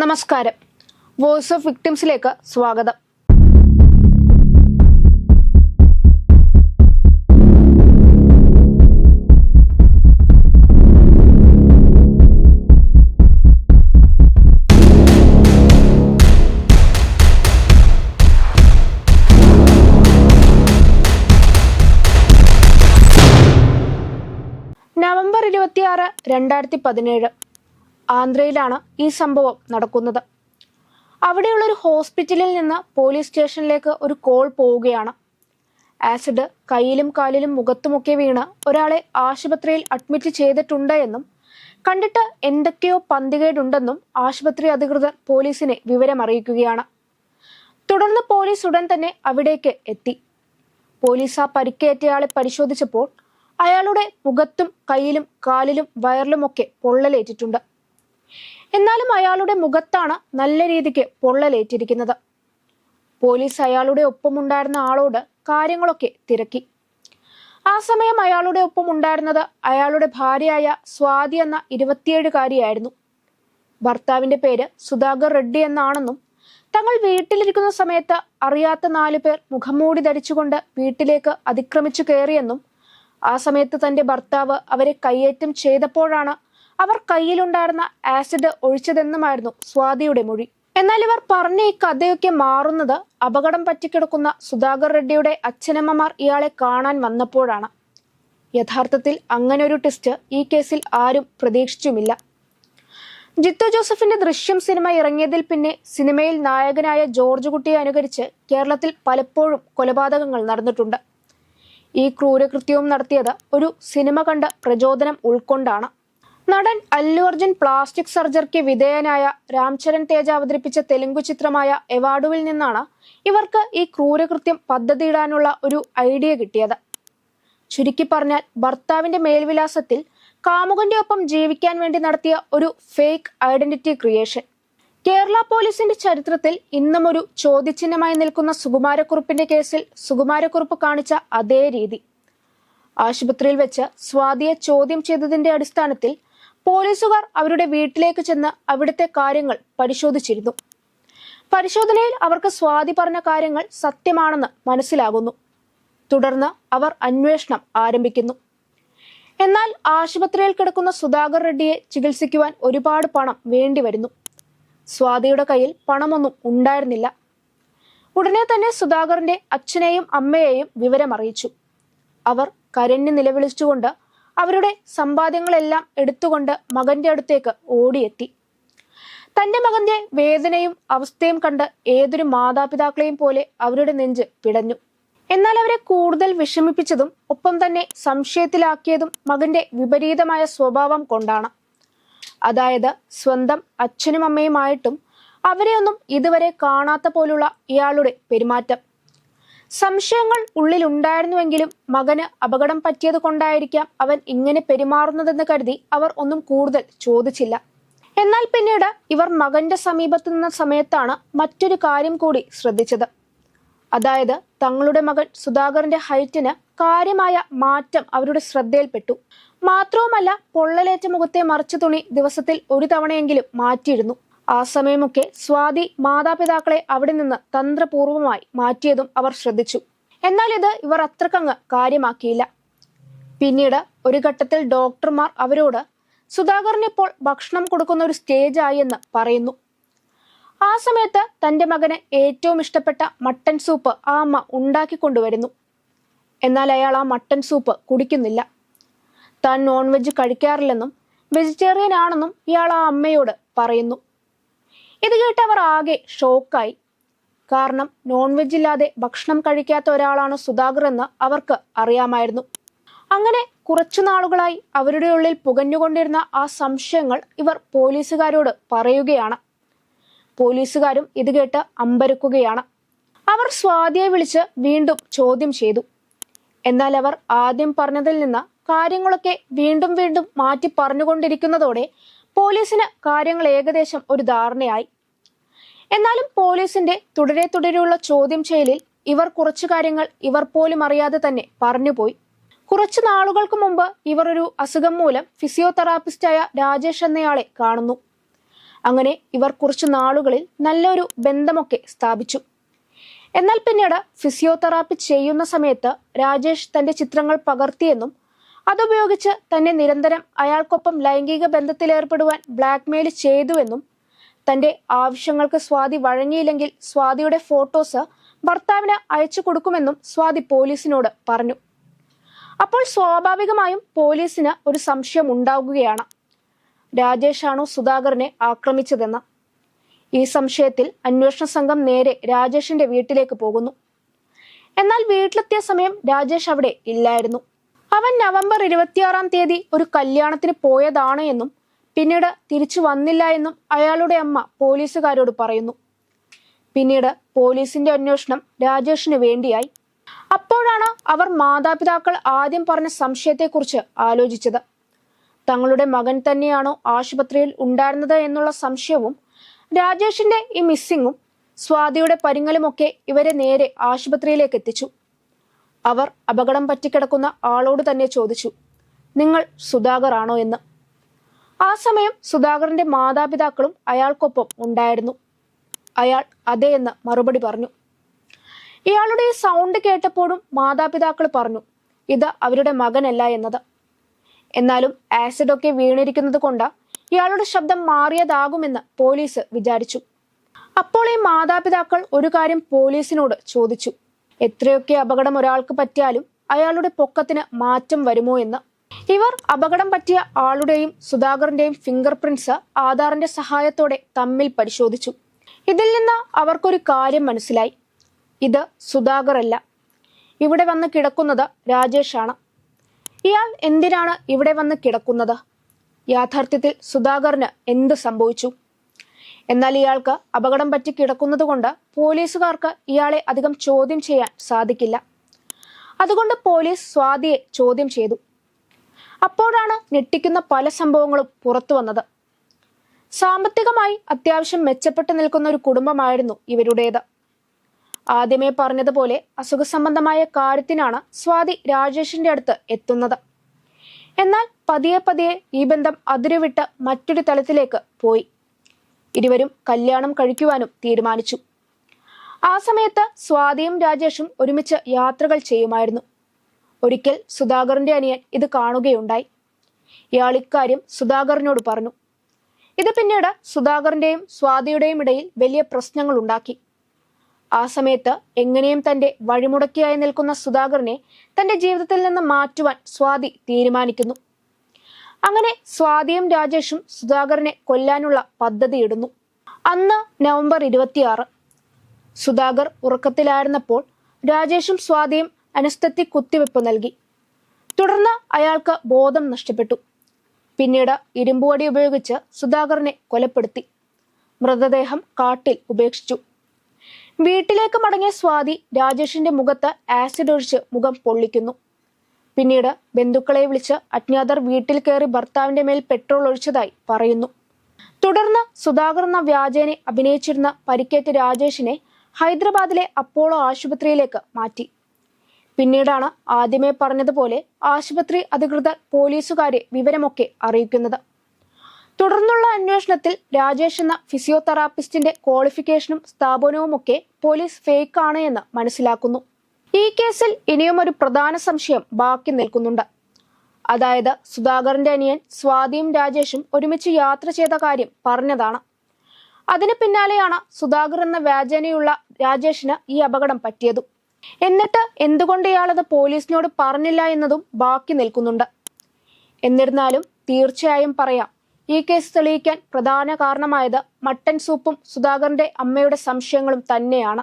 നമസ്കാരം. Voice of വിക്ടിംസിലേക്ക് സ്വാഗതം. November ഇരുപത്തിയാറ് രണ്ടായിരത്തി പതിനേഴ്. ആന്ധ്രയിലാണ് ഈ സംഭവം നടക്കുന്നത്. അവിടെയുള്ള ഒരു ഹോസ്പിറ്റലിൽ നിന്ന് പോലീസ് സ്റ്റേഷനിലേക്ക് ഒരു കോൾ പോവുകയാണ്. ആസിഡ് കയ്യിലും കാലിലും മുഖത്തുമൊക്കെ വീണ് ഒരാളെ ആശുപത്രിയിൽ അഡ്മിറ്റ് ചെയ്തിട്ടുണ്ട് എന്നും കണ്ടിട്ട് എന്തൊക്കെയോ പന്തികേടുണ്ടെന്നും ആശുപത്രി അധികൃതർ പോലീസിനെ വിവരമറിയിക്കുകയാണ്. തുടർന്ന് പോലീസ് ഉടൻ തന്നെ അവിടേക്ക് എത്തി. പോലീസ് ആ പരിക്കേറ്റയാളെ പരിശോധിച്ചപ്പോൾ അയാളുടെ മുഖത്തും കയ്യിലും കാലിലും വയറിലുമൊക്കെ പൊള്ളലേറ്റിട്ടുണ്ട്. എന്നാലും അയാളുടെ മുഖത്താണ് നല്ല രീതിക്ക് പൊള്ളലേറ്റിരിക്കുന്നത്. പോലീസ് അയാളുടെ ഒപ്പമുണ്ടായിരുന്ന ആളോട് കാര്യങ്ങളൊക്കെ തിരക്കി. ആ സമയം അയാളുടെ ഒപ്പം ഉണ്ടായിരുന്നത് അയാളുടെ ഭാര്യയായ സ്വാതി എന്ന ഇരുപത്തിയേഴുകാരിയായിരുന്നു. ഭർത്താവിന്റെ പേര് സുധാകർ റെഡ്ഡി എന്നാണെന്നും തങ്ങൾ വീട്ടിലിരിക്കുന്ന സമയത്ത് അറിയാത്ത നാലു പേർ മുഖംമൂടി ധരിച്ചുകൊണ്ട് വീട്ടിലേക്ക് അതിക്രമിച്ചു കയറിയെന്നും ആ സമയത്ത് തന്റെ ഭർത്താവ് അവരെ കയ്യേറ്റം ചെയ്തപ്പോഴാണ് അവർ കയ്യിലുണ്ടായിരുന്ന ആസിഡ് ഒഴിച്ചതെന്നുമായിരുന്നു സ്വാതിയുടെ മൊഴി. എന്നാൽ ഇവർ പറഞ്ഞ ഈ കഥയൊക്കെ മാറുന്നത് അപകടം പറ്റിക്കിടക്കുന്ന സുധാകർ റെഡ്ഡിയുടെ അച്ഛനമ്മമാർ ഇയാളെ കാണാൻ വന്നപ്പോഴാണ്. യഥാർത്ഥത്തിൽ അങ്ങനെ ഒരു ടെസ്റ്റ് ഈ കേസിൽ ആരും പ്രതീക്ഷിച്ചുമില്ല. ജിത്തു ജോസഫിന്റെ ദൃശ്യം സിനിമ ഇറങ്ങിയതിൽ പിന്നെ സിനിമയിൽ നായകനായ ജോർജ് കുട്ടിയെ അനുകരിച്ച് കേരളത്തിൽ പലപ്പോഴും കൊലപാതകങ്ങൾ നടന്നിട്ടുണ്ട്. ഈ ക്രൂരകൃത്യവും നടത്തിയത് ഒരു സിനിമ കണ്ട് പ്രചോദനം ഉൾക്കൊണ്ടാണ്. നടൻ അല്ലു അർജുൻ പ്ലാസ്റ്റിക് സർജറിക്ക് വിധേയനായ രാംചരൺ തേജ അവതരിപ്പിച്ച തെലുങ്കു ചിത്രമായ എവാഡുവിൽ നിന്നാണ് ഇവർക്ക് ഈ ക്രൂരകൃത്യം പദ്ധതിയിടാനുള്ള ഒരു ഐഡിയ കിട്ടിയത്. ചുരുക്കി പറഞ്ഞാൽ ഭർത്താവിന്റെ മേൽവിലാസത്തിൽ കാമുകന്റെ ഒപ്പം ജീവിക്കാൻ വേണ്ടി നടത്തിയ ഒരു ഫേക്ക് ഐഡന്റിറ്റി ക്രിയേഷൻ. കേരള പോലീസിന്റെ ചരിത്രത്തിൽ ഇന്നും ഒരു ചോദ്യചിഹ്നമായി നിൽക്കുന്ന സുകുമാരക്കുറുപ്പിന്റെ കേസിൽ സുകുമാരക്കുറുപ്പ് കാണിച്ച അതേ രീതി. ആശുപത്രിയിൽ വെച്ച് സ്വാതിയെ ചോദ്യം ചെയ്തതിന്റെ അടിസ്ഥാനത്തിൽ പോലീസുകാർ അവരുടെ വീട്ടിലേക്ക് ചെന്ന് അവിടുത്തെ കാര്യങ്ങൾ പരിശോധിച്ചിരുന്നു. പരിശോധനയിൽ അവർക്ക് സ്വാതി പറഞ്ഞ കാര്യങ്ങൾ സത്യമാണെന്ന് മനസ്സിലാകുന്നു. തുടർന്ന് അവർ അന്വേഷണം ആരംഭിക്കുന്നു. എന്നാൽ ആശുപത്രിയിൽ കിടക്കുന്ന സുധാകർ റെഡ്ഡിയെ ചികിത്സിക്കുവാൻ ഒരുപാട് പണം വേണ്ടിവരുന്നു. സ്വാതിയുടെ കയ്യിൽ പണമൊന്നും ഉണ്ടായിരുന്നില്ല. ഉടനെ തന്നെ സുധാകറിന്റെ അച്ഛനെയും അമ്മയെയും വിവരമറിയിച്ചു. അവർ കരഞ്ഞു നിലവിളിച്ചുകൊണ്ട് അവരുടെ സമ്പാദ്യങ്ങളെല്ലാം എടുത്തുകൊണ്ട് മകന്റെ അടുത്തേക്ക് ഓടിയെത്തി. തന്റെ മകന്റെ വേദനയും അവസ്ഥയും കണ്ട് ഏതൊരു മാതാപിതാക്കളെയും പോലെ അവരുടെ നെഞ്ച് പിടഞ്ഞു. എന്നാൽ അവരെ കൂടുതൽ വിഷമിപ്പിച്ചതും ഒപ്പം തന്നെ സംശയത്തിലാക്കിയതും മകന്റെ വിപരീതമായ സ്വഭാവം കൊണ്ടാണ്. അതായത് സ്വന്തം അച്ഛനും അമ്മയുമായിട്ടും അവരെയൊന്നും ഇതുവരെ കാണാത്ത പോലുള്ള ഇയാളുടെ പെരുമാറ്റം. സംശയങ്ങൾ ഉള്ളിലുണ്ടായിരുന്നുവെങ്കിലും മകന് അപകടം പറ്റിയത് കൊണ്ടായിരിക്കാം അവൻ ഇങ്ങനെ പെരുമാറുന്നതെന്ന് കരുതി അവർ ഒന്നും കൂടുതൽ ചോദിച്ചില്ല. എന്നാൽ പിന്നീട് ഇവർ മകന്റെ സമീപത്ത് നിന്ന സമയത്താണ് മറ്റൊരു കാര്യം കൂടി ശ്രദ്ധിച്ചത്. അതായത് തങ്ങളുടെ മകൻ സുധാകരന്റെ ഹൈറ്റിന് കാര്യമായ മാറ്റം അവരുടെ ശ്രദ്ധയിൽപ്പെട്ടു. മാത്രവുമല്ല പൊള്ളലേറ്റ മുഖത്തെ മറച്ചു തുണി ദിവസത്തിൽ ഒരു തവണയെങ്കിലും മാറ്റിയിരുന്നു. ആ സമയമൊക്കെ സ്വാതി മാതാപിതാക്കളെ അവിടെ നിന്ന് തന്ത്രപൂർവമായി മാറ്റിയതും അവർ ശ്രദ്ധിച്ചു. എന്നാൽ ഇത് ഇവർ അത്രക്കങ്ങ് കാര്യമാക്കിയില്ല. പിന്നീട് ഒരു ഘട്ടത്തിൽ ഡോക്ടർമാർ അവരോട് സുധാകരന് ഇപ്പോൾ ഭക്ഷണം കൊടുക്കുന്ന ഒരു സ്റ്റേജ് ആയി എന്ന് പറയുന്നു. ആ സമയത്ത് തന്റെ മകന് ഏറ്റവും ഇഷ്ടപ്പെട്ട മട്ടൻ സൂപ്പ് ആ അമ്മ ഉണ്ടാക്കി കൊണ്ടുവരുന്നു. എന്നാൽ അയാൾ ആ മട്ടൻ സൂപ്പ് കുടിക്കുന്നില്ല. താൻ നോൺ വെജ് കഴിക്കാറില്ലെന്നും വെജിറ്റേറിയൻ ആണെന്നും ഇയാൾ ആ അമ്മയോട് പറയുന്നു. ഇത് കേട്ട് അവർ ആകെ ഷോക്കായി. കാരണം നോൺ വെജ് ഇല്ലാതെ ഭക്ഷണം കഴിക്കാത്ത ഒരാളാണ് സുധാകർ എന്ന് അവർക്ക് അറിയാമായിരുന്നു. അങ്ങനെ കുറച്ചു നാളുകളായി അവരുടെ ഉള്ളിൽ പുകഞ്ഞുകൊണ്ടിരുന്ന ആ സംശയങ്ങൾ ഇവർ പോലീസുകാരോട് പറയുകയാണ്. പോലീസുകാരും ഇത് കേട്ട് അമ്പരക്കുകയാണ്. അവർ സ്വാതിയെ വിളിച്ച് വീണ്ടും ചോദ്യം ചെയ്തു. എന്നാൽ അവർ ആദ്യം പറഞ്ഞതിൽ നിന്ന് കാര്യങ്ങളൊക്കെ വീണ്ടും വീണ്ടും മാറ്റി പറഞ്ഞുകൊണ്ടിരിക്കുന്നതോടെ പോലീസിന് കാര്യങ്ങൾ ഏകദേശം ഒരു ധാരണയായി. എന്നാലും പോലീസിന്റെ തുടരെ തുടരെയുള്ള ചോദ്യം ചെയ്യലിൽ ഇവർ കുറച്ചു കാര്യങ്ങൾ ഇവർ പോലും അറിയാതെ തന്നെ പറഞ്ഞുപോയി. കുറച്ചു നാളുകൾക്ക് മുമ്പ് ഇവർ ഒരു അസുഖം മൂലം ഫിസിയോതെറാപ്പിസ്റ്റായ രാജേഷ് എന്നയാളെ കാണുന്നു. അങ്ങനെ ഇവർ കുറച്ചു നാളുകളിൽ നല്ലൊരു ബന്ധമൊക്കെ സ്ഥാപിച്ചു. എന്നാൽ പിന്നീട് ഫിസിയോതെറാപ്പി ചെയ്യുന്ന സമയത്ത് രാജേഷ് തന്റെ ചിത്രങ്ങൾ പകർത്തിയെന്നും അതുപയോഗിച്ച് തന്നെ നിരന്തരം അയാൾക്കൊപ്പം ലൈംഗിക ബന്ധത്തിലേർപ്പെടുവാൻ ബ്ലാക്ക്മെയിൽ ചെയ്തുവെന്നും തന്റെ ആവശ്യങ്ങൾക്ക് സ്വാതി വഴങ്ങിയില്ലെങ്കിൽ സ്വാതിയുടെ ഫോട്ടോസ് ഭർത്താവിന് അയച്ചു കൊടുക്കുമെന്നും സ്വാതി പോലീസിനോട് പറഞ്ഞു. അപ്പോൾ സ്വാഭാവികമായും പോലീസിന് ഒരു സംശയം ഉണ്ടാകുകയാണ് രാജേഷാണോ സുധാകരനെ ആക്രമിച്ചതെന്ന്. ഈ സംശയത്തിൽ അന്വേഷണ സംഘം നേരെ രാജേഷിന്റെ വീട്ടിലേക്ക് പോകുന്നു. എന്നാൽ വീട്ടിലെത്തിയ സമയം രാജേഷ് അവിടെ ഇല്ലായിരുന്നു. അവൻ നവംബർ ഇരുപത്തിയാറാം തീയതി ഒരു കല്യാണത്തിന് പോയതാണ് എന്നും പിന്നീട് തിരിച്ചു വന്നില്ല എന്നും അയാളുടെ അമ്മ പോലീസുകാരോട് പറയുന്നു. പിന്നീട് പോലീസിന്റെ അന്വേഷണം രാജേഷിന് വേണ്ടിയായി. അപ്പോഴാണ് അവർ മാതാപിതാക്കൾ ആദ്യം പറഞ്ഞ സംശയത്തെക്കുറിച്ച് ആലോചിച്ചത്. തങ്ങളുടെ മകൻ തന്നെയാണോ ആശുപത്രിയിൽ ഉണ്ടായിരുന്നത് എന്നുള്ള സംശയവും രാജേഷിന്റെ ഈ മിസ്സിങ്ങും സ്വാതിയുടെ പരിങ്ങലുമൊക്കെ ഇവരെ നേരെ ആശുപത്രിയിലേക്ക് എത്തിച്ചു. അവർ അപകടം പറ്റിക്കിടക്കുന്ന ആളോട് തന്നെ ചോദിച്ചു നിങ്ങൾ സുധാകർ ആണോ എന്ന്? ആ സമയം സുധാകരന്റെ മാതാപിതാക്കളും അയാൾക്കൊപ്പം ഉണ്ടായിരുന്നു. അയാൾ അതെ എന്ന് മറുപടി പറഞ്ഞു. ഇയാളുടെ സൗണ്ട് കേട്ടപ്പോഴും മാതാപിതാക്കൾ പറഞ്ഞു ഇത് അവരുടെ മകനല്ല എന്നത്. എന്നാലും ആസിഡൊക്കെ വീണിരിക്കുന്നത് കൊണ്ട് ഇയാളുടെ ശബ്ദം മാറിയതാകുമെന്ന് പോലീസ് വിചാരിച്ചു. അപ്പോൾ ഈ മാതാപിതാക്കൾ ഒരു കാര്യം പോലീസിനോട് ചോദിച്ചു എത്രയൊക്കെ അപകടം ഒരാൾക്ക് പറ്റിയാലും അയാളുടെ പൊക്കത്തിന് മാറ്റം വരുമോ എന്ന്? ഇവർ അപകടം പറ്റിയ ആളുടെയും സുധാകറിന്റെയും ഫിംഗർ പ്രിന്റ്സ് ആധാറിന്റെ സഹായത്തോടെ തമ്മിൽ പരിശോധിച്ചു. ഇതിൽ നിന്ന് അവർക്കൊരു കാര്യം മനസ്സിലായി. ഇത് സുധാകർ അല്ല ഇവിടെ വന്ന് കിടക്കുന്നത് രാജേഷാണ്. ഇയാൾ എന്തിനാണ് ഇവിടെ വന്ന് കിടക്കുന്നത്? യാഥാർത്ഥ്യത്തിൽ സുധാകറിന് എന്ത് സംഭവിച്ചു? എന്നാൽ ഇയാൾക്ക് അപകടം പറ്റി കിടക്കുന്നത് കൊണ്ട് പോലീസുകാർക്ക് ഇയാളെ അധികം ചോദ്യം ചെയ്യാൻ സാധിക്കില്ല. അതുകൊണ്ട് പോലീസ് സ്വാതിയെ ചോദ്യം ചെയ്തു. അപ്പോഴാണ് ഞെട്ടിക്കുന്ന പല സംഭവങ്ങളും പുറത്തു വന്നത്. സാമ്പത്തികമായി അത്യാവശ്യം മെച്ചപ്പെട്ടു നിൽക്കുന്ന ഒരു കുടുംബമായിരുന്നു ഇവരുടേത്. ആദ്യമേ പറഞ്ഞതുപോലെ അസുഖസംബന്ധമായ കാര്യത്തിനാണ് സ്വാതി രാജേഷിന്റെ അടുത്ത് എത്തുന്നത്. എന്നാൽ പതിയെ പതിയെ ഈ ബന്ധം അതിരുവിട്ട് മറ്റൊരു തലത്തിലേക്ക് പോയി. ഇരുവരും കല്യാണം കഴിക്കുവാനും തീരുമാനിച്ചു. ആ സമയത്ത് സ്വാതിയും രാജേഷും ഒരുമിച്ച് യാത്രകൾ ചെയ്യുമായിരുന്നു. ഒരിക്കൽ സുധാകറിന്റെ അനിയൻ ഇത് കാണുകയുണ്ടായി. ഇയാൾ ഇക്കാര്യം സുധാകറിനോട് പറഞ്ഞു. ഇത് പിന്നീട് സുധാകറിന്റെയും സ്വാതിയുടെയും ഇടയിൽ വലിയ പ്രശ്നങ്ങൾ ഉണ്ടാക്കി. ആ സമയത്ത് എങ്ങനെയും തന്റെ വഴിമുടക്കിയായി നിൽക്കുന്ന സുധാകറിനെ തന്റെ ജീവിതത്തിൽ നിന്ന് മാറ്റുവാൻ സ്വാതി തീരുമാനിക്കുന്നു. അങ്ങനെ സ്വാതിയും രാജേഷും സുധാകറിനെ കൊല്ലാനുള്ള പദ്ധതി ഇടുന്നു. അന്ന് നവംബർ ഇരുപത്തിയാറ്. സുധാകർ ഉറക്കത്തിലായിരുന്നപ്പോൾ രാജേഷും സ്വാതിയും അനസ്തത്തി കുത്തിവെപ്പ് നൽകി. തുടർന്ന് അയാൾക്ക് ബോധം നഷ്ടപ്പെട്ടു. പിന്നീട് ഇരുമ്പുവടി ഉപയോഗിച്ച് സുധാകരനെ കൊലപ്പെടുത്തി. മൃതദേഹം കാട്ടിൽ ഉപേക്ഷിച്ചു. വീട്ടിലേക്ക് മടങ്ങിയ സ്വാതി രാജേഷിന്റെ മുഖത്ത് ആസിഡ് ഒഴിച്ച് മുഖം പൊള്ളിക്കുന്നു. പിന്നീട് ബന്ധുക്കളെ വിളിച്ച് അജ്ഞാതർ വീട്ടിൽ കയറി ഭർത്താവിന്റെ മേൽ പെട്രോൾ ഒഴിച്ചതായി പറയുന്നു. തുടർന്ന് സുധാകർ എന്ന വ്യാജേനെ അഭിനയിച്ചിരുന്ന പരിക്കേറ്റ രാജേഷിനെ ഹൈദരാബാദിലെ അപ്പോളോ ആശുപത്രിയിലേക്ക് മാറ്റി. പിന്നീടാണ് ആദ്യമേ പറഞ്ഞതുപോലെ ആശുപത്രി അധികൃതർ പോലീസുകാരെ വിവരമൊക്കെ അറിയിക്കുന്നത്. തുടർന്നുള്ള അന്വേഷണത്തിൽ രാജേഷ് എന്ന ഫിസിയോതെറാപ്പിസ്റ്റിന്റെ ക്വാളിഫിക്കേഷനും സ്ഥാപനവും ഒക്കെ പോലീസ് ഫേക്ക് ആണ് എന്ന് മനസ്സിലാക്കുന്നു. ഈ കേസിൽ ഇനിയും ഒരു പ്രധാന സംശയം ബാക്കി നിൽക്കുന്നുണ്ട്. അതായത് സുധാകരന്റെ അനിയൻ സ്വാതിയും രാജേഷും ഒരുമിച്ച് യാത്ര ചെയ്ത കാര്യം പറഞ്ഞതാണ്. അതിന് പിന്നാലെയാണ് സുധാകർ എന്ന വ്യാജനയുള്ള രാജേഷിന് ഈ അപകടം പറ്റിയതും. എന്നിട്ട് എന്തുകൊണ്ട് ഇയാളത് പോലീസിനോട് പറഞ്ഞില്ല എന്നതും ബാക്കി നിൽക്കുന്നുണ്ട്. എന്നിരുന്നാലും തീർച്ചയായും പറയാം ഈ കേസ് തെളിയിക്കാൻ പ്രധാന കാരണമായത് മട്ടൻ സൂപ്പും സുധാകരന്റെ അമ്മയുടെ സംശയങ്ങളും തന്നെയാണ്.